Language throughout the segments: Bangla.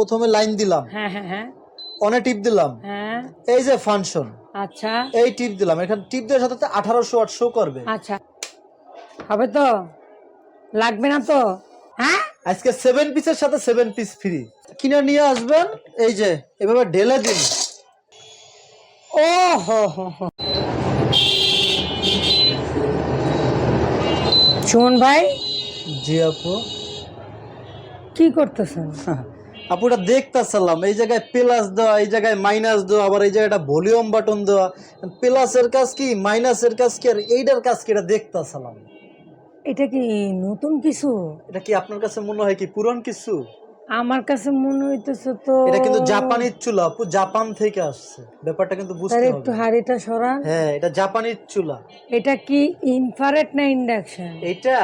প্রথমে লাইন দিলাম। হ্যাঁ হ্যাঁ হ্যাঁ। অনে টিপ দিলাম। হ্যাঁ। এই যে ফাংশন। আচ্ছা। এই টিপ দিলাম। এখানে টিপ দেওয়ার সাথে আঠারোশো ওয়াট শো করবে। আচ্ছা। হবে তো? লাগবে না তো? হ্যাঁ? আজকে সেভেন পিসের সাথে সেভেন পিস ফ্রি কিনে নিয়ে আসবেন। এই যে এভাবে ঢেলে দিন। ও হো হো হো। সুমন ভাই? জি আপু। কি করতেছেন? আপু এটা দেখতেছিলাম এই জায়গায় প্লাস দেওয়া এই জায়গায় মাইনাস দেওয়া আবার এই জায়গায় ভলিউম বাটন দেওয়া। প্লাসের কাজ কি মাইনাসের কাজ কি আর এইটার কাজ কি এটা দেখতেছিলাম এটা কি নতুন কিছু? এটা কি আপনার কাছে মনে হয় কি পুরন কিছু? আমার কাছে মনে হইতেছে তো এটা কিন্তু জাপানির চুলা আপু জাপান থেকে আসছে। ব্যাপারটা কিন্তু বুঝতে একটু হবে। হাড়িটা সরান। হ্যাঁ এটা জাপানির চুলা। এটা কি ইনফারেট না ইন্ডাকশন এটা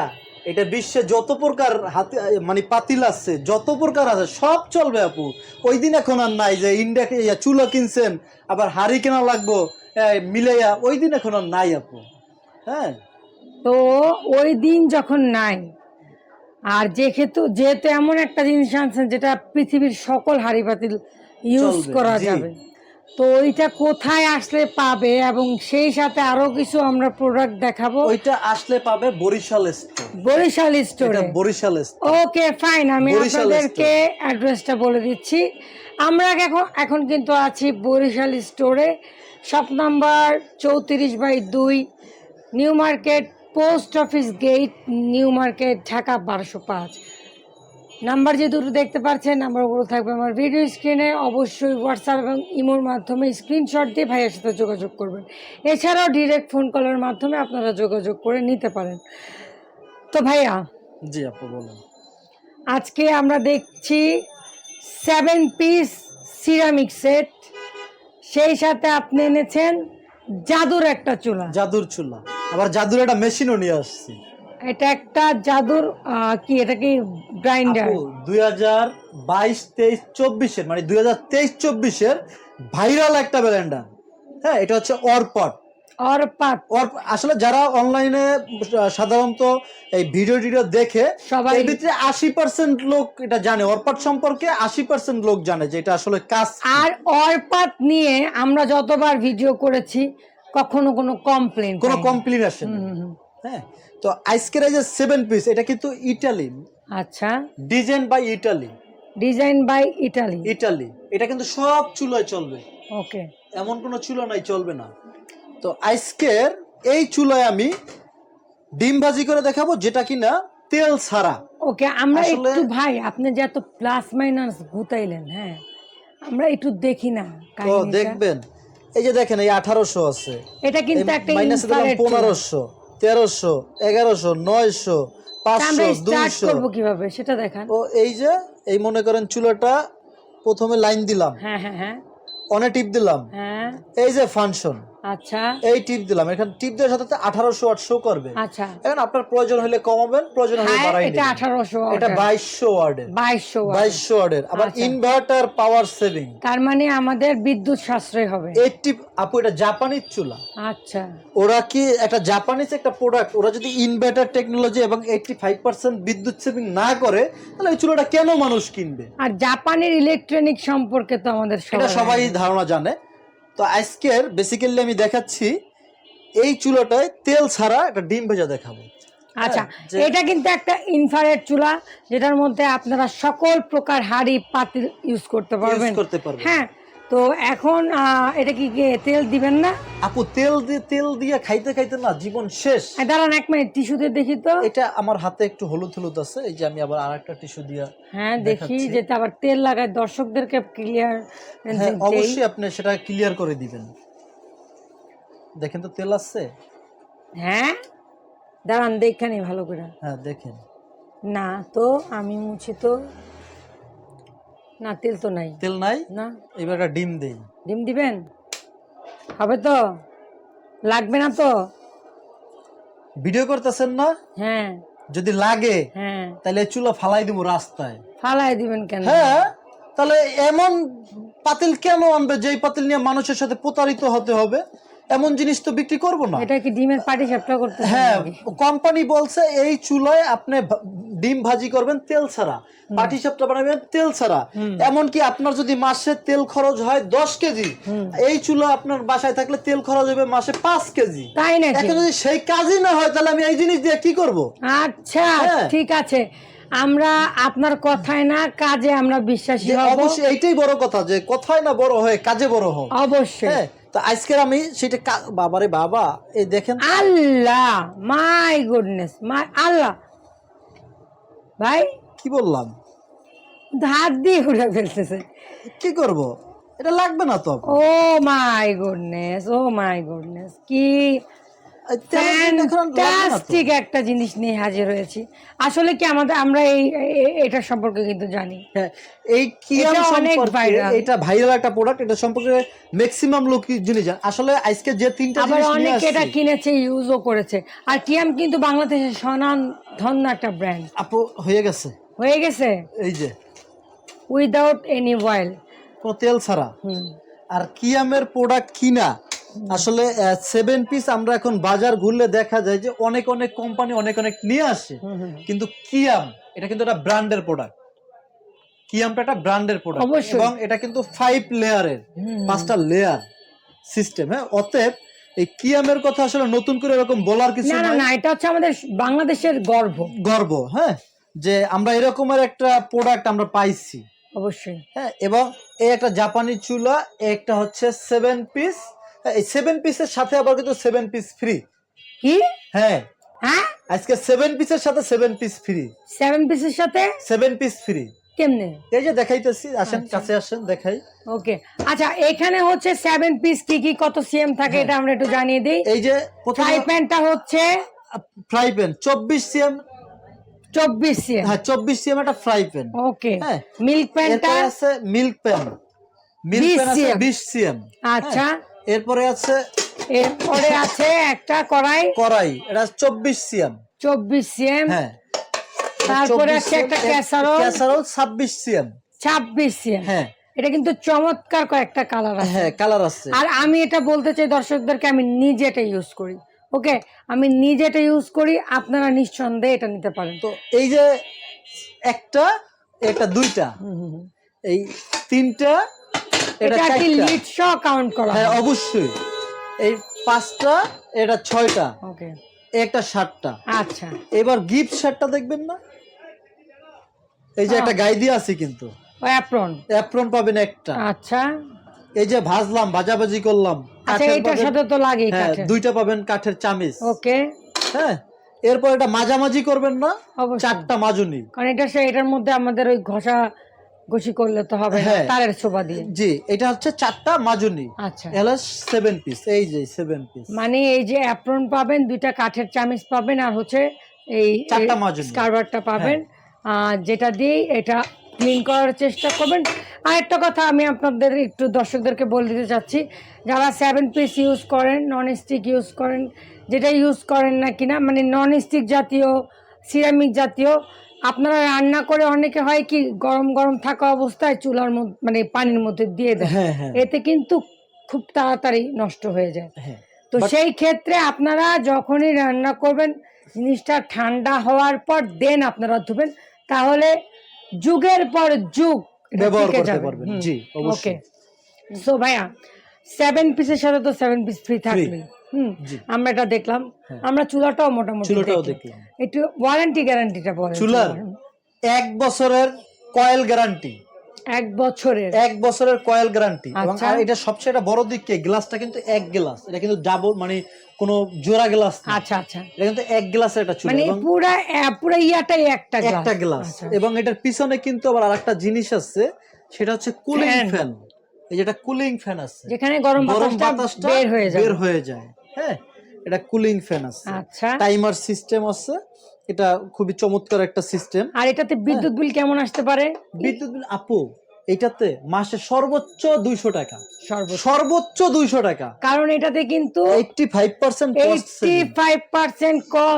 এটা বিশ্বে যত প্রকার হাতে মানে পাতিল আছে যত প্রকার আছে সব চলবে আপু। ওই দিন এখন আর নাই যে ইন্ডিয়া চুলা কিনছেন আবার হাড়ি কেনা লাগবো মিলাইয়া ওই দিন এখন আর নাই আপু। হ্যাঁ? তো ওই দিন যখন নাই আর যেহেতু যেহেতু এমন একটা জিনিস আনছেন যেটা পৃথিবীর সকল হাড়ি পাতিল ইউজ করা যাবে। তো ওইটা কোথায় আসলে পাবে এবং সেই সাথে আরও কিছু আমরা প্রোডাক্ট দেখাবো? ওইটা আসলে পাবে বরিশাল স্টোর বরিশাল স্টোরে এটা বরিশাল স্টোর ওকে ফাইন আমি আপনাদেরকে অ্যাড্রেসটা বলে দিচ্ছি। আমরা এখন এখন কিন্তু আছি বরিশাল স্টোরে শপ নাম্বার চৌত্রিশ বাই দুই new market post office gate new market Dhaka বারোশো পাঁচ। নাম্বার যে দুটো দেখতে পাচ্ছেন নাম্বারগুলো থাকবে আমার ভিডিও স্ক্রিনে অবশ্যই হোয়াটসঅ্যাপ এবং ইমোর মাধ্যমে স্ক্রিনশট দিয়ে ভাইয়ের সাথে যোগাযোগ করবেন। এছাড়াও ডিরেক্ট ফোন কলের মাধ্যমে আপনারা যোগাযোগ করে নিতে পারেন। তো ভাইয়া জি আপু বলুন। আজকে আমরা দেখছি সেভেন পিস সিরামিক সেট সেই সাথে আপনি এনেছেন জাদুর একটা চুলা। জাদুর চুলা। আবার জাদুর একটা মেশিনও নিয়ে আসছি। এটা একটা জাদুর কি এটা কি গ্রাইন্ডার? দুই হাজার বাইশ তেইশ চব্বিশের মানে দুই হাজার তেইশ চব্বিশের ভাইরাল একটা ব্লেন্ডার। হ্যাঁ এটা হচ্ছে অরপট। আর অর আসলে যারা অনলাইনে সাধারণত এই ভিডিও টিডিও দেখে সবাই ভিতরে আশি পার্সেন্ট লোক এটা জানে। অরপাট সম্পর্কে আশি পার্সেন্ট লোক জানে যে এটা আসলে কাজ আর অরপাত নিয়ে আমরা যতবার ভিডিও করেছি কখনো কোনো কমপ্লেন কোনো কমপ্লেন আসে না। হ্যাঁ তো আজকের এই যে সেভেন পিস এটা কিন্তু ইটালি আচ্ছা। Design by Italy design by Italy Italy এটা কিন্তু সব চুলায় চলবে। ওকে এমন কোনো চুলা নাই চলবে না। তো আজকের এই চুলায় আমি ডিম ভাজি করে দেখাবো যেটা কিনা তেল ছাড়া। ওকে আমরা একটু ভাই আপনি যে এত প্লাস মাইনাস গুতাইলেন হ্যাঁ? আমরা একটু দেখি না তো দেখবেন। এই যে দেখেন এই আঠারোশো আছে। এটা কিন্তু একটা মাইনাসে দিলাম। পনেরোশো। তেরোশো এগারোশো নয়শো পাঁচশো দুইশো। করব কীভাবে? সেটা দেখান। ও এই যে এই মনে করেন চুলাটা প্রথমে লাইন দিলাম। হ্যাঁ হ্যাঁ হ্যাঁ। অনে টিপ দিলাম। হ্যাঁ। এই যে ফাংশন আচ্ছা। এই টিপ দিলাম। এখানে টিপ দেওয়ার সাথে আঠারোশো ওয়াট শো করবে। আচ্ছা। এখন আপনার প্রয়োজন হলে কমাবেন প্রয়োজন হলে হ্যাঁ বাড়াই এটা দিবেন। আঠারোশো এটা বাইশশো ওয়ার্ডের বাইশশো বাইশশো ওয়ার্ডের আবার। ইনভার্টার পাওয়ার সেভিং তার মানে আমাদের বিদ্যুৎ সাশ্রয় হবে। এইটটি আপু এটা জাপানিজ চুলা। আচ্ছা। ওরা কি একটা জাপানিজ একটা প্রোডাক্ট ওরা যদি ইনভার্টার টেকনোলজি এবং এইটটি ফাইভ পার্সেন্ট বিদ্যুৎ সেভিং না করে তাহলে এই চুলাটা কেন মানুষ কিনবে? আর জাপানের ইলেকট্রনিক সম্পর্কে তো আমাদের সবার সবাই ধারণা জানে। তো আজকের বেসিক্যালি আমি দেখাচ্ছি এই চুলাটায় তেল ছাড়া একটা ডিম ভেজা দেখাবো। আচ্ছা হ্যাঁ, এটা কিন্তু একটা ইনফ্রারেড চুলা যেটার মধ্যে আপনারা সকল প্রকার হাড়ি পাতিল ইউজ করতে পারবেন। করতে পারবেন। হ্যাঁ তো এখন এটা কি তেল দিবেন না? আপু তেল দিয়ে তেল দিয়ে খাইতে খাইতে না জীবন শেষ। দাঁড়ান এক মিনিট টিস্যুতে দেখি তো। এটা আমার হাতে একটু হলুদ হলুদ আছে এই যে আমি আবার আরেকটা টিস্যু দিয়া হ্যাঁ দেখি। যেটা আবার তেল লাগায় দর্শকদেরকে ক্লিয়ার অবশ্যই আপনি সেটা ক্লিয়ার করে দিবেন। দেখেন তো তেল আছে? হ্যাঁ? দাঁড়ান দেখখানি ভালো করে। হ্যাঁ দেখেন। না তো আমি মুছি তো। না তেল তো নাই। তেল নাই? না। এবার একটা ডিম দেই। ডিম দিবেন? হবে তো? লাগবে না তো? ভিডিও করতেছেন না? হ্যাঁ। যদি লাগে হ্যাঁ। তাহলে চুলা ফালাই দিব রাস্তায়। ফালাই দিবেন কেন? হ্যাঁ? তাহলে এমন পাতিল কেন আনবে যেই পাতিল নিয়ে মানুষের সাথে প্রতারিত হতে হবে? এমন জিনিস তো বিক্রি করব না। এটা কি ডিমের পাটি সাপটা করতে হ্যাঁ কোম্পানি বলছে এই চুলায় আপনি ডিম ভাজি করবেন তেল ছাড়া পাটি সাপটা বানাবেন তেল ছাড়া। এমনকি আপনার যদি মাসে তেল খরচ হয় দশ কেজি এই চুলা আপনার বাসায় থাকলে তেল খরচ হবে মাসে পাঁচ কেজি। তাই নাকি? এখন যদি সেই কাজই না হয় তাহলে আমি এই জিনিস দিয়ে কি করব? আচ্ছা হ্যাঁ। ঠিক আছে। আমরা আপনার কথায় না কাজে আমরা বিশ্বাসী হব। অবশ্যই এইটাই বড় কথা যে কথায় না বড় হয় কাজে বড় হোক অবশ্যই। হ্যাঁ তো আজকের আমি সেটা বাবারে বাবা এই দেখেন। Allah my goodness my Allah. ভাই? কি বললাম? ধার দিয়ে উড়ে ফেলতেছে। কি করব? এটা লাগবে না তো? Oh my goodness oh my goodness কি ফ্যান্টাস্টিক একটা জিনিস নিয়ে হাজির হয়েছি। আসলে কি আমাদের আমরা এই এটা সম্পর্কে কিন্তু জানি। হ্যাঁ, এই কিয়াম সম্পর্কে এটা ভাইরাল একটা প্রোডাক্ট এটা সম্পর্কে ম্যাক্সিমাম লোক জানে আসলে আজকে যে তিনটা আবার অনেকে এটা কিনেছে ইউজও করেছে। আর কিয়াম কিন্তু বাংলাদেশের সনান ধন্য একটা ব্র্যান্ড আপু হয়ে গেছে? হয়ে গেছে? এই যে। উইদাউট এনি অয়েল তেল ছাড়া। আর কিয়ামের প্রোডাক্ট কিনা? আসলে সেভেন পিস আমরা এখন বাজার ঘুরলে দেখা যায় যে অনেক অনেক কোম্পানি অনেক অনেক নিয়ে আসে। কিন্তু কিয়াম এটা কিন্তু একটা ব্র্যান্ডের প্রোডাক্ট কিয়ামটা একটা ব্র্যান্ডের প্রোডাক্ট এবং এটা কিন্তু ফাইভ লেয়ারের পাঁচটা লেয়ার সিস্টেম হ্যাঁ? অতএব এই কিয়ামের কথা আসলে নতুন করে এরকম বলার কিছু না না এটা হচ্ছে আমাদের বাংলাদেশের গর্ব। গর্ব হ্যাঁ? যে আমরা এরকমের একটা প্রোডাক্ট আমরা পাইছি। অবশ্যই। হ্যাঁ? এবং এই একটা জাপানি চুলা একটা হচ্ছে সেভেন পিস এই সেভেন পিসের সাথে আবার কিন্তু সেভেন পিস ফ্রি কি? হ্যাঁ। হ্যাঁ? আজকে সেভেন পিসের সাথে সেভেন পিস ফ্রি সেভেন পিসের সাথে? সেভেন পিস ফ্রি কেমনে? এই যে দেখাইতেছি আসেন আচ্ছা। কাছে আসেন দেখাই। ওকে। আচ্ছা এখানে হচ্ছে সেভেন পিস কি কি কত সিএম থাকে এটা আমরা একটু জানিয়ে দিই। এই যে ফ্রাই প্যানটা হচ্ছে ফ্রাই প্যান চব্বিশ সিএম চব্বিশ সিএম হ্যাঁ চব্বিশ সিএম একটা ফ্রাই প্যান ওকে। হ্যাঁ। মিল্ক প্যানটা আছে মিল্ক প্যান মিল্ক 20 প্যান আছে বিশ সিএম আচ্ছা। এরপরে আছে এরপরে আছে একটা কড়াই। কড়াই এটা চব্বিশ সিএম। চব্বিশ সিএম। হ্যাঁ। তারপরে আছে একটা ক্যাসারোল ক্যাসারোল ছাব্বিশ সিএম। ছাব্বিশ সিএম। হ্যাঁ। এটা কিন্তু চমৎকার কয়েকটা কালার আছে। হ্যাঁ কালার আছে। আর আমি এটা বলতে চাই দর্শকদেরকে আমি নিজে এটা ইউজ করি। ওকে? আমি নিজে এটা ইউজ করি আপনারা নিঃসন্দেহে এটা নিতে পারেন। তো এই যে একটা এটা দুইটা। এই তিনটা এটা এটা কি লিড সহ কাউন্ট করা হ্যাঁ অবশ্যই। এই পাঁচটা এটা ছয়টা। ওকে একটা সাতটা আচ্ছা। এবার গিফট শার্টটা দেখবেন না? এই যে একটা গাই দিয়ে আছে কিন্তু। অ্যাপ্রন অ্যাপ্রন পাবেন একটা। আচ্ছা। এই যে ভাজলাম ভাজাভাজি করলাম। আচ্ছা এটার সাথে তো লাগেই হ্যাঁ কাঠের। দুইটা পাবেন কাঠের চামিচ। ওকে হ্যাঁ এরপর এটা মাঝামাঝি করবেন না? চারটা মাজুনি। কারণ এটা সে এটার মধ্যে আমাদের ওই ঘষা ঘষি করলে তো হবে হ্যাঁ। তারের শোভা দিয়ে। জি এটা হচ্ছে চারটা মাজুনি। আচ্ছা। এলা সেভেন পিস এই যে সেভেন পিস মানে এই যে অ্যাপ্রন পাবেন দুইটা কাঠের চামিচ পাবেন আর হচ্ছে এই চারটা মাজনি। স্কারবারটা পাবেন। আর যেটা দিয়ে এটা ক্লিন করার চেষ্টা করবেন। আর একটা কথা আমি আপনাদের একটু দর্শকদেরকে বলে দিতে চাচ্ছি যারা সেভেন পিস ইউজ করেন নন স্টিক ইউজ করেন যেটা ইউজ করেন না কিনা মানে নন স্টিক জাতীয় সিরামিক জাতীয় আপনারা রান্না করে অনেকে হয় কি গরম গরম থাকা অবস্থায় চুলার মধ্যে মানে পানির মধ্যে দিয়ে দেয়। হ্যাঁ হ্যাঁ। এতে কিন্তু খুব তাড়াতাড়ি নষ্ট হয়ে যায়। হ্যাঁ। তো সেই ক্ষেত্রে আপনারা যখনই রান্না করবেন জিনিসটা ঠান্ডা হওয়ার পর দেন আপনারা ধুবেন তাহলে যুগের পর যুগ ব্যবহার করতে পারবেন। জি ওকে অবশ্যই সো ভাইয়া সেভেন পিসের সাথে তো সেভেন পিস ফ্রি থাকবে হুম আমরা এটা দেখলাম। হ্যাঁ। আমরা চুলাটাও মোটামুটি চুলোটাও দেখলাম। একটু ওয়ারেন্টি গ্যারান্টিটা বলেন। চুলার? এক বছরের কয়েল গ্যারান্টি এক বছরের। এক বছরের কয়েল গ্যারান্টি এবং আচ্ছা। আর এটা সবচেয়ে একটা বড় দিক কি? গ্লাসটা কিন্তু এক গ্লাস এটা কিন্তু ডাবল মানে কোনো জোড়া গ্লাস আচ্ছা আচ্ছা। এটা কিন্তু এক গ্লাসের একটা চুলা মানে পুরা আহ, ইয়াটাই একটা গ্লাস একটা গ্লাস আচ্ছা। এবং এটার পিছনে কিন্তু আবার আরেকটা জিনিস আছে। সেটা হচ্ছে কুলিং ফ্যান এই যেটা কুলিং ফ্যান আছে। যেখানে গরম বাতাসটা বের হয়ে যাবে। বের হয়ে যায়। হ্যাঁ এটা কুলিং ফ্যান আছে। আচ্ছা। টাইমার সিস্টেম আছে। এটা খুবই চমৎকার একটা সিস্টেম আর এটাতে বিদ্যুৎ বিল কেমন আসতে পারে? বিদ্যুৎ বিল আপু এটাতে মাসে সর্বোচ্চ দুইশো টাকা। সর্বোচ্চ। দুইশো টাকা। কারণ এটাতে কিন্তু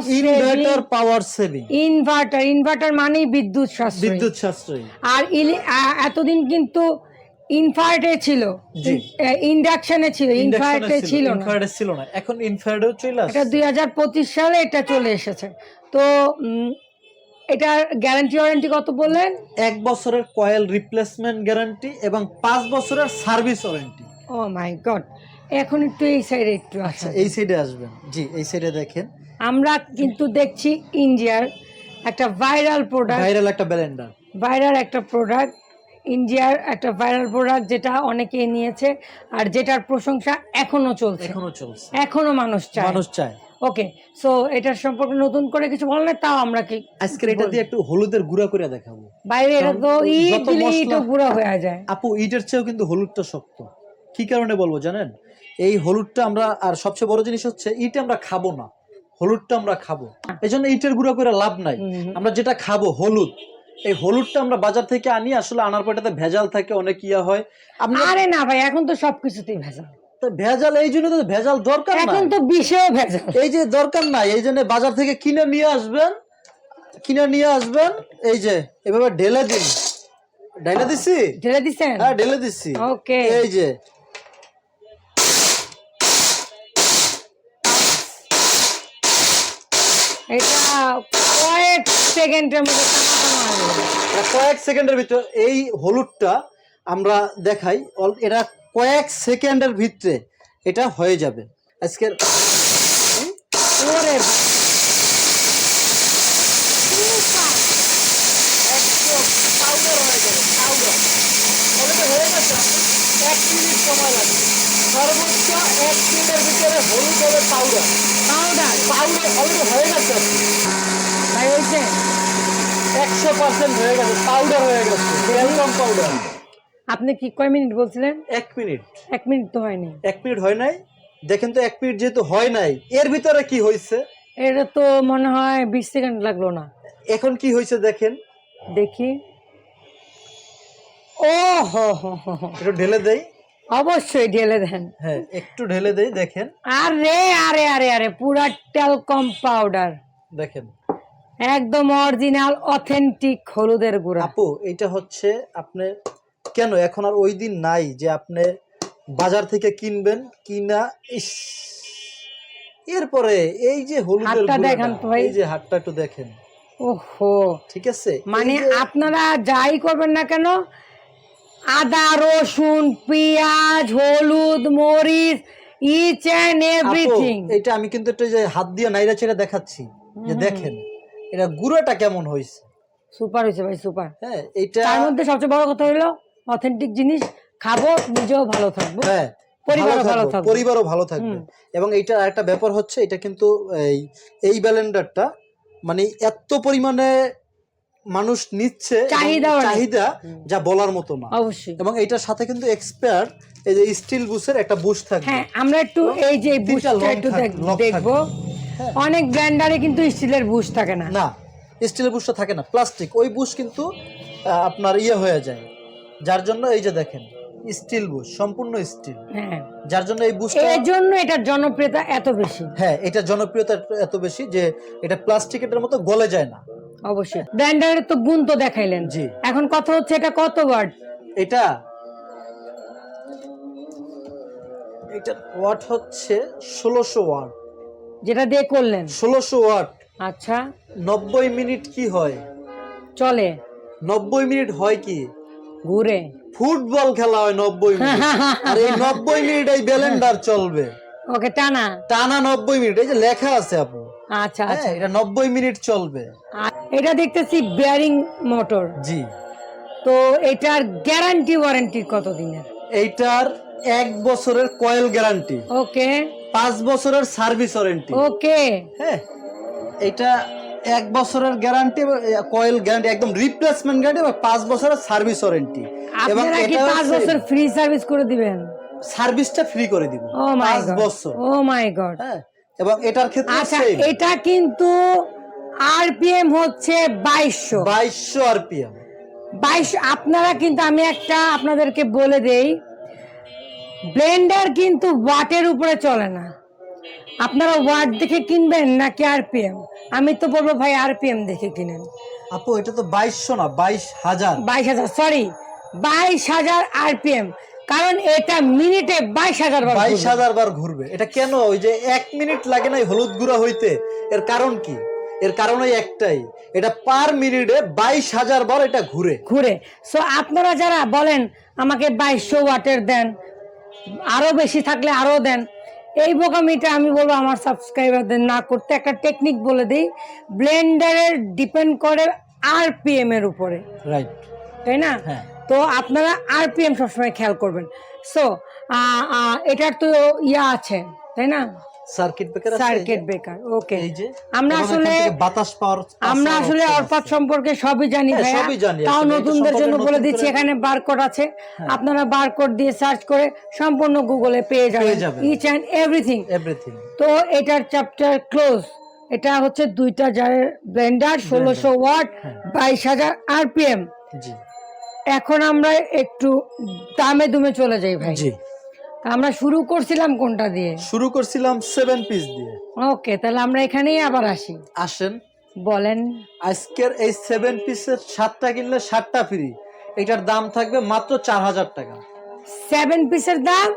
inverter power saving inverter inverter মানেই বিদ্যুৎ সাশ্রয়। বিদ্যুৎ সাশ্রয়ী। আর এতদিন কিন্তু ইনফার্টে ছিল। জি। ইন্ডাকশনে ছিল ইনফার্টে ছিল না। ইনফ্রারেড ছিল না। এখন ইনফ্রারেডও চলে আসছে। হাজার পঁচিশ সালে এটা চলে এসেছে। তো এটার গ্যারান্টি ওয়ারেন্টি কত বললেন? এক বছরের কয়েল রিপ্লেসমেন্ট গ্যারান্টি এবং পাঁচ বছরের service warranty oh my god এখন একটু এই সাইডে একটু আচ্ছা এই সাইডে আসবেন। জি এই সাইডে দেখেন। আমরা কিন্তু দেখছি ইন্ডিয়ার একটা ভাইরাল প্রোডাক্ট ভাইরাল একটা ব্লেন্ডার ভাইরাল একটা প্রোডাক্ট ইন্ডিয়ার একটা ভাইরাল প্রোডাক্ট যেটা অনেকে নিয়েছে আর যেটার প্রশংসা এখনও চলছে। এখনও চলছে। এখনও মানুষ চায়। মানুষ চায়। ওকে সো এটার সম্পর্কে নতুন করে কিছু বললে তাও আমরা কি আজকের এটা দিয়ে একটু হলুদের গুঁড়া করে দেখাবো। বাইরে এটা তো ই দিলে ইটো গুঁড়া হয়ে যায়। আপু ইটের চেয়েও কিন্তু হলুদটা শক্ত। কি কারণে বলব জানেন? এই হলুদটা আমরা আর সবচেয়ে বড় জিনিস হচ্ছে ইট আমরা খাব না। হলুদটা আমরা খাব। এই জন্য ইটের গুঁড়া করে লাভ নাই। আমরা যেটা খাব হলুদ। এই হলুদটা আমরা বাজার থেকে আনি আসলে আনার পর এটাতে ভেজাল থাকে অনেক ইয়া হয়। আপনি আরে না ভাই এখন তো সবকিছুতেই ভেজাল। তো ভেজাল এই জন্য তো ভেজাল দরকার এখন তো বিষেও ভেজাল। এই যে দরকার নাই এই জন্য বাজার থেকে কিনে নিয়ে আসবেন কিনে নিয়ে আসবেন এই যে এভাবে ঢেলে দিন। ঢেলে দিছি? ঢেলে দিচ্ছেন হ্যাঁ ঢেলে দিচ্ছি ওকে। এই যে। এটা কয়েক সেকেন্ডের মধ্যে কয়েক সেকেন্ডের ভিতর এই হলুদটা আমরা দেখাই। এটা কয়েক সেকেন্ডের ভিতরে এটা হয়ে যাবে। আজকের ওরে একদম powder. যাবে, powder। Already গেছে, এক মিনিট সময় লাগবে। সর্বোচ্চ এক মিনিটের ভিতরে হলুদ হবে পাউডার পাউডার পাউডার অলরেডি হয়ে গেছে। ভাই হয়েছে? একশো পার্সেন্ট হয়ে গেছে পাউডার হয়ে গেছে ওয়েলকাম পাউডার আপনি কি কয় মিনিট বলছিলেন? এক মিনিট। এক মিনিট তো হয়নি এক মিনিট হয় নাই। দেখেন তো এক মিনিট যেহেতু হয় নাই এর ভিতরে কি হয়েছে? এটা তো মনে হয় বিশ সেকেন্ড লাগল না। এখন কি হয়েছে দেখেন? দেখি। ও হো হো হো হো। একটু ঢেলে দেই। অবশ্যই ঢেলে দেন। হ্যাঁ একটু ঢেলে দেই দেখেন। আরে আরে আরে আরে পুরা টেলকম পাউডার দেখেন। একদম অরিজিনাল অথেন্টিক হলুদের গুঁড়া। আপু এটা হচ্ছে আপনি কেন এখন আর ওই দিন নাই যে আপনি বাজার থেকে কিনবেন কিনা? ইস! এরপরে এই যে হলুদের হাতটা গুঁড়াটা, তো ভাই। এই যে হাতটা একটু দেখেন। ওহো। ঠিক আছে? মানে আপনারা যাই করবেন না কেন আদা রসুন পেঁয়াজ হলুদ মরিচ ইচ আপু, এভরিথিং এটা আমি কিন্তু একটা যে হাত দিয়ে নাইরা ছেড়ে দেখাচ্ছি। যে দেখেন। এটা গুঁড়োটা কেমন হয়েছে? সুপার হয়েছে ভাই সুপার হ্যাঁ এটা তার মধ্যে সবচেয়ে বড় কথা হলো অথেন্টিক জিনিস খাব নিজেও ভালো থাকব। হ্যাঁ পরিবারও ভালো থাকবে। পরিবারও ভালো থাকবে। এবং এইটা একটা ব্যাপার হচ্ছে এটা কিন্তু এই এই ব্যালেন্ডারটা মানে এত পরিমাণে মানুষ নিচ্ছে চাহিদা চাহিদা যা বলার মতো না। অবশ্যই। এবং এটার সাথে কিন্তু এক্সপায়ার এই যে স্টিল বুসের একটা বুশ থাকবে। হ্যাঁ আমরা একটু এই যে বুশটা একটু দেখব। অনেক ব্র্যান্ডারে কিন্তু স্টিলের বুশ থাকে না। না স্টিলের বুশটা থাকে না প্লাস্টিক। ওই বুশ কিন্তু আপনার ইয়ে হয়ে যায়। যার জন্য এই যে দেখেন স্টিল বুশ সম্পূর্ণ স্টিল। হ্যাঁ। যার জন্য এই বুশটা এই জন্য এটার জনপ্রিয়তা এত বেশি। হ্যাঁ এটা জনপ্রিয়তা এত বেশি যে এটা প্লাস্টিকের মতো গলে যায় না। অবশ্যই। ব্র্যান্ডারের তো গুণ তো দেখাইলেন। জি। এখন কথা হচ্ছে এটা কত ওয়াট? এটা এটা ওয়াট হচ্ছে ষোলোশো ওয়াট। যেটা দিয়ে করলেন? ষোলোশো ওয়াট। আচ্ছা। নব্বই মিনিট কি হয়? চলে। নব্বই মিনিট হয় কি? ঘুরে। ফুটবল খেলা হয় নব্বই মিনিট। আর এই নব্বই মিনিট এই ব্যালেন্ডার চলবে। ওকে টানা। টানা নব্বই মিনিট। এই যে লেখা আছে আপু। আচ্ছা হ্যাঁ আচ্ছা। এটা নব্বই মিনিট চলবে। এটা দেখতেছি বেয়ারিং মোটর। জি। তো এটার গ্যারান্টি ওয়ারেন্টি কত দিনের এইটার এক বছরের কয়েল গ্যারান্টি। ওকে। পাঁচ বছরের সার্ভিস ওয়ারেন্টি। ওকে। হ্যাঁ এটা এক বছরের গ্যারান্টি কয়েল গ্যারান্টি একদম রিপ্লেসমেন্ট গ্যারান্টি এবং পাঁচ বছরের সার্ভিস ওয়ারেন্টি। এবং এটা পাঁচ বছর ফ্রি সার্ভিস করে দিবেন? সার্ভিসটা ফ্রি করে দিব মাই পাঁচ বছর। ও মাই গড হ্যাঁ এবং এটার ক্ষেত্রে আচ্ছা এটা কিন্তু আরপিএম হচ্ছে বাইশশো। বাইশশো আরপিএম বাইশ আপনারা কিন্তু আমি একটা আপনাদেরকে বলে দেই ব্লেন্ডার কিন্তু ওয়াটের উপরে চলে না। আপনারা ওয়াট দেখে কিনবেন নাকি আরপিএম আমি তো বলব ভাই আরপিএম দেখে কিনেন। আপু এটা তো বাইশশো না বাইশ হাজার। বাইশ হাজার সরি বাইশ হাজার আরপিএম কারণ এটা মিনিটে বাইশ হাজার বার বাইশ হাজার বার ঘুরবে। এটা কেন? ওই যে এক মিনিট লাগে না হলুদ গুঁড়া হইতে। এর কারণ কি? এর কারণ ওই একটাই। এটা পার মিনিটে বাইশ হাজার বার এটা ঘুরে। ঘুরে। সো আপনারা যারা বলেন আমাকে বাইশশো ওয়াটের দেন আরও বেশি থাকলে আরও দেন। এই বোকামিটা আমি বলব আমার সাবস্ক্রাইবারদের না করতে। একটা টেকনিক বলে দিই ব্লেন্ডারের ডিপেন্ড করে আরপিএম এর উপরে। রাইট তাই না? হ্যাঁ। তো আপনারা আর পি এম সবসময় খেয়াল করবেন। সো এটার তো ইয়া আছে তাই না? Circuit breaker circuit breaker okay এই যে আমরা আসলে বাতাস পাওয়ার আমরা আসলে অর্পাৎ সম্পর্কে সবই জানি হ্যাঁ, ভাইয়া। সবই জানি তাও নতুনদের জন্য বলে দিচ্ছি এখানে বারকোড আছে। হ্যাঁ। আপনারা বারকোড দিয়ে সার্চ করে সম্পূর্ণ গুগলে পেয়ে যাবেন ইচ অ্যান্ড এভরিথিং এভরিথিং তো এটার চ্যাপ্টার ক্লোজ এটা হচ্ছে দুইটা জারের ব্লেন্ডার ষোলোশো ওয়াট হ্যাঁ। বাইশ হাজার আরপিএম এখন আমরা একটু দামে দুমে চলে যাই ভাই। আমরা শুরু করছিলাম কোনটা দিয়ে? শুরু করছিলাম সেভেন পিস দিয়ে। ওকে তাহলে আমরা এখানেই আবার আসি। আসেন। বলেন। আজকের এই সেভেন পিসের সাতটা কিনলে সাতটা ফ্রি এটার দাম থাকবে মাত্র চার হাজার টাকা। সেভেন পিসের দাম?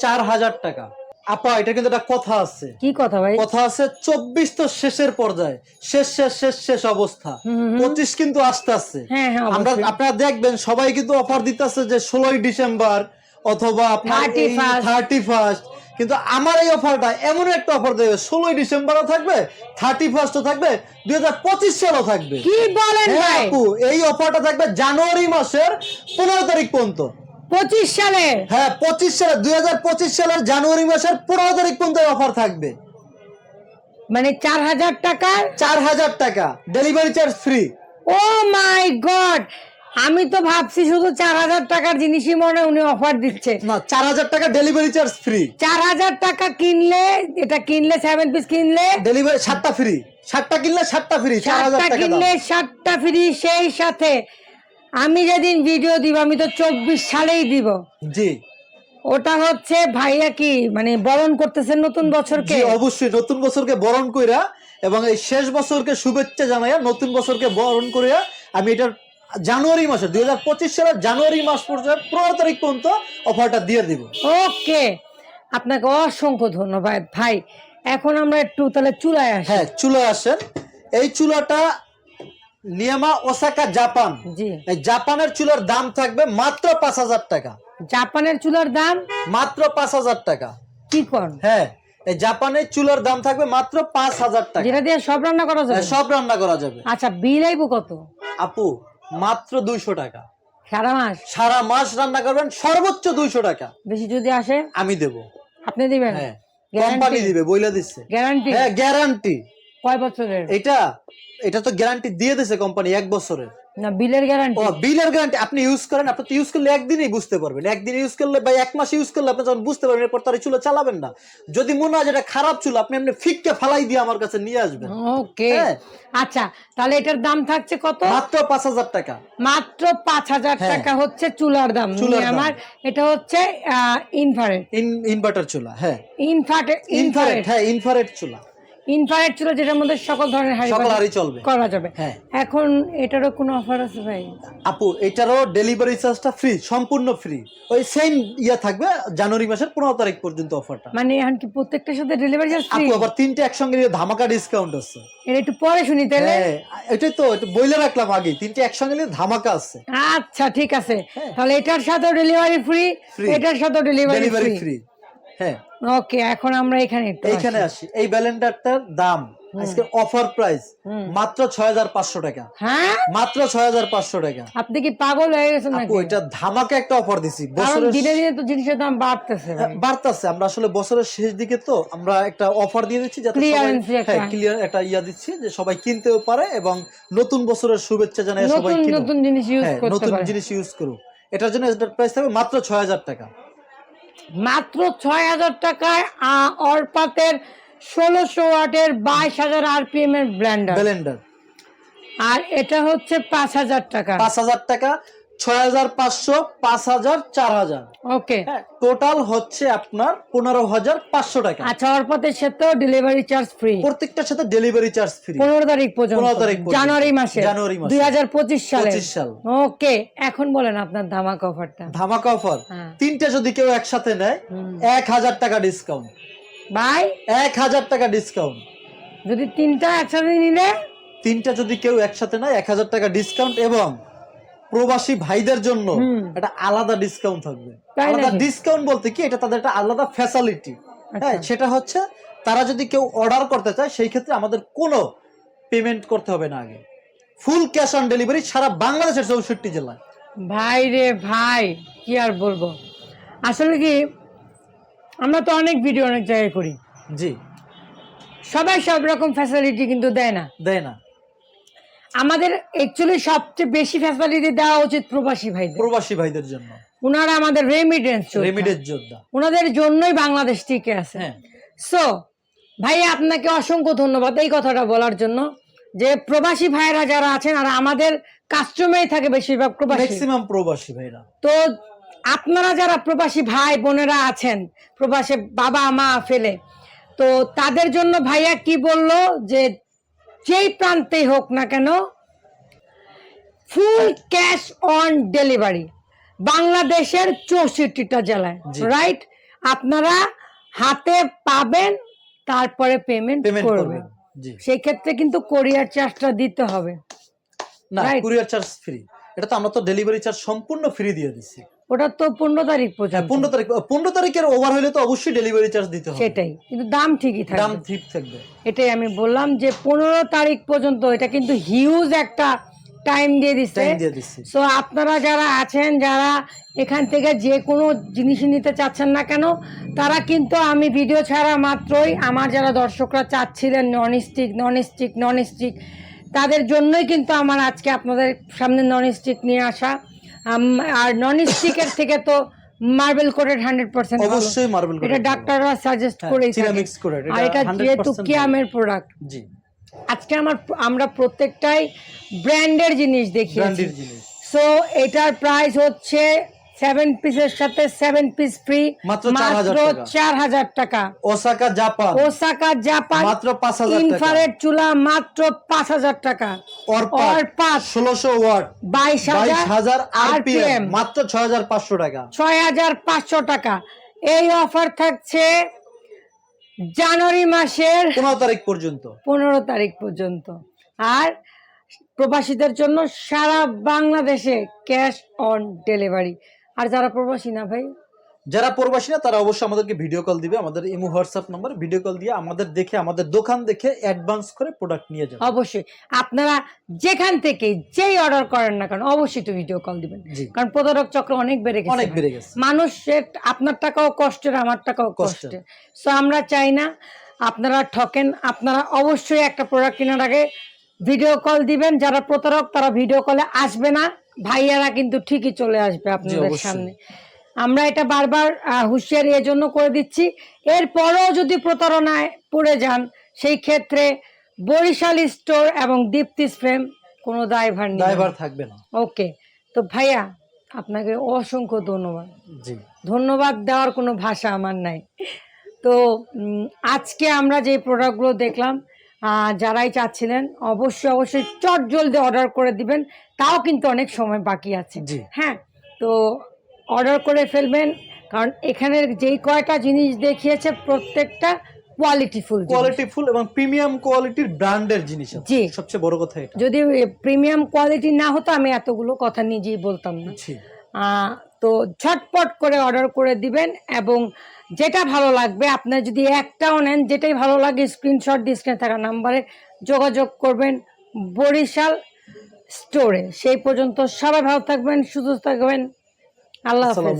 চার হাজার টাকা। আপা এটা কিন্তু একটা কথা আছে। কি কথা ভাই? কথা আছে চব্বিশ তো শেষের পর্যায়ে। শেষ শেষ শেষ শেষ অবস্থা। পঁচিশ কিন্তু আসতে আছে। হ্যাঁ হ্যাঁ আমরা আপনারা দেখবেন সবাই কিন্তু অফার দিতেছে যে ষোলোই ডিসেম্বর অথবা আপনার থার্টি ফার্স্ট কিন্তু আমার এই অফারটা এমন একটা অফার দেবে ষোলোই ডিসেম্বরও থাকবে থার্টি ফার্স্টও থাকবে দুই হাজার পঁচিশ সালও থাকবে। কি বলেন হ্যাঁ এই অফারটা থাকবে জানুয়ারি মাসের পনেরো তারিখ পর্যন্ত। পঁচিশ সালে? হ্যাঁ পঁচিশ সালে দুই হাজার পঁচিশ সালের জানুয়ারি মাসের পনেরো তারিখ পর্যন্ত অফার থাকবে। মানে চার হাজার টাকার চার হাজার টাকা delivery charge free oh my god আমি তো ভাবছি শুধু চার হাজার টাকার জিনিসই মনে উনি অফার দিচ্ছে। না চার হাজার টাকা ডেলিভারি চার্জ ফ্রি চার হাজার টাকা কিনলে এটা কিনলে সেভেন পিস কিনলে ডেলিভারি সাতটা ফ্রি সাতটা কিনলে সাতটা ফ্রি সাতটা কিনলে সাতটা ফ্রি সেই সাথে আমি যেদিন ভিডিও দিব আমি তো চব্বিশ সালেই দিব। জি। ওটা হচ্ছে ভাইয়া কি মানে বরণ করতেছেন নতুন বছরকে? অবশ্যই নতুন বছরকে বরণ কইরা এবং এই শেষ বছরকে শুভেচ্ছা জানাইয়া নতুন বছরকে বরণ করিয়া আমি এটার জানুয়ারি মাসে দুই হাজার পঁচিশ সালের জানুয়ারি মাস পর্যন্ত পনেরো তারিখ পর্যন্ত অফারটা দিয়ে দিব। ওকে। আপনাকে অসংখ্য ধন্যবাদ। ভাই এখন আমরা একটু তাহলে চুলায় আসি। হ্যাঁ চুলায় আসেন। এই চুলাটা নিয়ামা ওসাকা জাপান। জি। এই জাপানের চুলার দাম থাকবে মাত্র পাঁচ হাজার টাকা। জাপানের চুলার দাম? মাত্র পাঁচ হাজার টাকা। কি কোন? হ্যাঁ এই জাপানের চুলার দাম থাকবে মাত্র পাঁচ হাজার টাকা। যেটা দিয়ে সব রান্না করা যাবে? হ্যাঁ, সব রান্না করা যাবে। আচ্ছা বিল আইবো কত? আপু মাত্র দুইশো টাকা। সারা মাস? সারা মাস রান্না করবেন সর্বোচ্চ দুইশো টাকা। বেশি যদি আসে? আমি দেব। আপনি দিবেন? হ্যাঁ? কোম্পানি দিবে বইলা দিচ্ছে। গ্যারান্টি হ্যাঁ গ্যারান্টি কয় বছরের? এটা এটা তো গ্যারান্টি দিয়ে দিছে কোম্পানি এক বছরের। না বিলের গ্যারান্টি ও বিলের গ্যারান্টি আপনি ইউজ করেন আপনি তো ইউজ করলে একদিনই বুঝতে পারবেন। একদিন ইউজ করলে বা এক মাস ইউজ করলে আপনি যখন বুঝতে পারবেন এরপর তার চুলো চালাবেন না। যদি মনে হয় যেটা খারাপ চুল আপনি এমনি ফিককে ফালাই দিয়ে আমার কাছে নিয়ে আসবেন। ওকে। হ্যাঁ। আচ্ছা তাহলে এটার দাম থাকছে কত? মাত্র পাঁচ হাজার টাকা। মাত্র পাঁচ হাজার হ্যাঁ। টাকা হচ্ছে চুলার দাম। আমার এটা হচ্ছে ইনফারেট ইনভার্টার চুলা হ্যাঁ। ইনফারেট ইনফারেট হ্যাঁ ইনফারেট চুলা। ইনফারেট চুলা যেটার মধ্যে সকল ধরনের হাঁড়ি সকল হাঁড়ি চলবে। করা যাবে। হ্যাঁ। এখন এটারও কোনো অফার আছে ভাই? আপু এটারও ডেলিভারি চার্জটা ফ্রি সম্পূর্ণ ফ্রি ওই সেম ইয়া থাকবে জানুয়ারি মাসের পনেরো তারিখ পর্যন্ত অফারটা মানে এখন কি প্রত্যেকটার সাথে ডেলিভারি চার্জ ফ্রি আপু আবার তিনটে একসঙ্গে ধামাকা ডিসকাউন্ট আছে। এটা একটু পরে শুনি তাহলে। হ্যাঁ এটাই তো বইলে রাখলাম আগে তিনটে একসঙ্গে নিয়ে ধামাকা আছে। আচ্ছা ঠিক আছে। হ্যাঁ। তাহলে এটার সাথেও ডেলিভারি ফ্রি এটার সাথেও ডেলিভারি ফ্রি হ্যাঁ। ওকে এখন আমরা এখানে এইখানে আসি। এই ব্যালেন্ডারটার দাম আজকে অফার প্রাইস মাত্র ছয় হাজার পাঁচশো টাকা। হ্যাঁ? মাত্র ছয় হাজার পাঁচশো টাকা। আপনি কি পাগল হয়ে গেছেন নাকি? এটা ধামাকা একটা অফার দিছি। বছরের দিনে দিনে তো জিনিসের দাম বাড়তেছে বাড়তেছে। আমরা আসলে বছরের শেষ দিকে তো আমরা একটা অফার দিয়ে দিচ্ছি যাতে সবাই হ্যাঁ ক্লিয়ার একটা ইয়া দিচ্ছি যে সবাই কিনতেও পারে এবং নতুন বছরের শুভেচ্ছা জানাই সবাই নতুন জিনিস ইউজ হ্যাঁ নতুন জিনিস ইউজ করুক। এটার জন্য এটার প্রাইস থাকবে মাত্র ছয় হাজার টাকা। মাত্র ছয় হাজার টাকায় অর্পাতের অরপাতের ষোলোশো ওয়াটের বাইশ হাজার আরপিএম এর ব্ল্যান্ডার আর এটা হচ্ছে পাঁচ হাজার টাকা। পাঁচ হাজার টাকা। ছয় হাজার পাঁচশো পাঁচ হাজার চার হাজার। ওকে। হ্যাঁ টোটাল হচ্ছে আপনার পনেরো হাজার পাঁচশো টাকা। আচ্ছা অর্পতের ডেলিভারি চার্জ ফ্রি প্রত্যেকটার সাথে ডেলিভারি চার্জ ফ্রি পনেরো তারিখ পর্যন্ত। 15 তারিখ জানুয়ারি মাসে। জানুয়ারি মাসে। দুই হাজার পঁচিশ সালে। 25 সাল। ওকে এখন বলেন আপনার ধামাকা অফারটা ধামাকা অফার হ্যাঁ। তিনটা যদি কেউ একসাথে নেয় এক হাজার টাকা ডিসকাউন্ট ভাই? এক হাজার টাকা ডিসকাউন্ট যদি তিনটা একসাথে নিলে? তিনটা যদি কেউ একসাথে নেয় এক হাজার টাকা ডিসকাউন্ট এবং প্রবাসী ভাইদের জন্য। একটা আলাদা ডিসকাউন্ট থাকবে। আলাদা ডিসকাউন্ট বলতে কি এটা তাদের একটা আলাদা ফ্যাসিলিটি হ্যাঁ আচ্ছা। সেটা হচ্ছে তারা যদি কেউ অর্ডার করতে চায় সেই ক্ষেত্রে আমাদের কোনো পেমেন্ট করতে হবে না আগে। ফুল ক্যাশ অন ডেলিভারি সারা বাংলাদেশের চৌষট্টি জেলায়। ভাই রে ভাই কি আর বলব? আসলে কি আমরা তো অনেক ভিডিও অনেক জায়গায় করি। জি। সবাই সব রকম ফ্যাসিলিটি কিন্তু দেয় না। দেয় না। আমাদের অ্যাকচুয়ালি সবচেয়ে বেশি ফ্যাসিলিটি দেওয়া উচিত প্রবাসী ভাইদের। প্রবাসী ভাইদের জন্য। ওনারা আমাদের রেমিডেন্স রেমিডের যোদ্ধা। ওনাদের জন্যই বাংলাদেশ টিকে আছে। হ্যাঁ। সো ভাই আপনাকে অসংখ্য ধন্যবাদ এই কথাটা বলার জন্য যে প্রবাসী ভাইরা যারা আছেন আর আমাদের কাস্টমেই থাকে বেশিরভাগ প্রবাসী। ম্যাক্সিমাম প্রবাসী ভাইরা। তো আপনারা যারা প্রবাসী ভাই বোনেরা আছেন প্রবাসে বাবা মা ফেলে তো তাদের জন্য ভাইয়া কি বলল যে যেই প্রান্তেই হোক না কেন ফুল ক্যাশ অন ডেলিভারি বাংলাদেশের চৌষট্টিটা জেলায় রাইট আপনারা হাতে পাবেন তারপরে পেমেন্ট করবেন। সেই ক্ষেত্রে কিন্তু কোরিয়ার চার্জটা দিতে হবে না. কুরিয়ার চার্জ ফ্রি এটা তো আমরা তো ডেলিভারি চার্জ সম্পূর্ণ ফ্রি দিয়ে দিচ্ছি ওটা তো পনেরো তারিখ হ্যাঁ পর্যন্ত পনেরো তারিখ পনেরো তারিখের ওভার হলে তো অবশ্যই ডেলিভারি চার্জ দিতে হবে। সেটাই কিন্তু দাম ঠিকই দাম থাকবে ঠিক থাকবে। এটাই আমি বললাম যে পনেরো তারিখ পর্যন্ত এটা কিন্তু হিউজ একটা টাইম দিয়ে দিচ্ছে। সো আপনারা যারা আছেন যারা এখান থেকে যে কোনো জিনিস নিতে চাচ্ছেন না কেন তারা কিন্তু আমি ভিডিও ছাড়া মাত্রই আমার যারা দর্শকরা চাচ্ছিলেন non stick non stick non stick তাদের জন্যই কিন্তু আমার আজকে আপনাদের সামনে নন স্টিক নিয়ে আসা। আর নন স্টিকের থেকে তো মার্বেল কোটেড হান্ড্রেড পার্সেন্ট অবশ্যই মার্বেল এটা ডাক্তাররা সাজেস্ট হ্যাঁ, করেই আর এটা যেহেতু। কিয়ামের প্রোডাক্ট জি। আজকে আমার আমরা প্রত্যেকটাই ব্র্যান্ডের জিনিস দেখি ব্র্যান্ডের জিনিস। সো এটার প্রাইস হচ্ছে সেভেন পিসের সাথে সেভেন পিস ফ্রি মাত্র চার হাজার টাকা। ওসাকা জাপান ওসাকা জাপান মাত্র 5,000 টাকা। ইনফ্রারেড চুলা মাত্র পাঁচ হাজার টাকা। অরপাট ষোলোশো ওয়াট। বাইশ হাজার হাজার আরপিএম মাত্র ছয় হাজার পাঁচশো টাকা। ছয় হাজার পাঁচশো টাকা। এই অফার থাকছে জানুয়ারি মাসের পনেরো তারিখ পর্যন্ত। পনেরো তারিখ পর্যন্ত। আর প্রবাসীদের জন্য সারা বাংলাদেশে ক্যাশ অন ডেলিভারি আর যারা প্রবাসী না ভাই? যারা প্রবাসী না তারা অবশ্যই আমাদেরকে ভিডিও কল দিবে। আমাদের imo WhatsApp number video call দিয়ে আমাদের দেখে আমাদের দোকান দেখে অ্যাডভান্স করে প্রোডাক্ট নিয়ে যাবে। অবশ্যই। আপনারা যেখান থেকে যেই অর্ডার করেন না কেন অবশ্যই তো ভিডিও কল দিবেন। কারণ প্রতারক চক্র অনেক বেড়ে গেছে। অনেক বেড়ে গেছে। মানুষের আপনার টাকাও কষ্টের আমার টাকাও। কষ্টের। সো আমরা চাই না আপনারা ঠকেন আপনারা অবশ্যই একটা প্রোডাক্ট কেনার আগে ভিডিও কল দিবেন। যারা প্রতারক তারা ভিডিও কলে আসবে না। ভাইয়ারা কিন্তু ঠিকই চলে আসবে আপনাদের সামনে। আমরা এটা বারবার হুঁশিয়ারি জন্য করে দিচ্ছি। এরপরও যদি প্রতারণায় পড়ে যান সেই ক্ষেত্রে বরিশাল স্টোর এবং দীপ্তিস ফ্রেম কোনো দায়ভার নেই। ড্রাইভার থাকবে না। ওকে তো ভাইয়া আপনাকে অসংখ্য ধন্যবাদ। জি। ধন্যবাদ দেওয়ার কোনো ভাষা আমার নাই। তো আজকে আমরা যে প্রোডাক্টগুলো দেখলাম যারাই চাচ্ছিলেন অবশ্যই অবশ্যই চট জলদি অর্ডার করে দিবেন। তাও কিন্তু অনেক সময় বাকি আছে। হ্যাঁ তো অর্ডার করে ফেলবেন কারণ এখানের যেই কয়টা জিনিস দেখিয়েছে প্রত্যেকটা কোয়ালিটিফুল কোয়ালিটি ফুল এবং প্রিমিয়াম কোয়ালিটির ব্র্যান্ডের জিনিস জি। সবচেয়ে বড় কথা এটা। যদি প্রিমিয়াম কোয়ালিটি না হতো আমি এতগুলো কথা নিজেই বলতাম না। তো ঝটপট করে অর্ডার করে দিবেন এবং যেটা ভালো লাগবে আপনার যদি একটাও নেন, যেটাই ভালো লাগে স্ক্রিনশট দিয়ে থাকা নাম্বারে যোগাযোগ করবেন বরিশাল স্টোরে সেই পর্যন্ত সবাই ভালো থাকবেন, সুস্থ থাকবেন। আল্লাহ হাফেজ।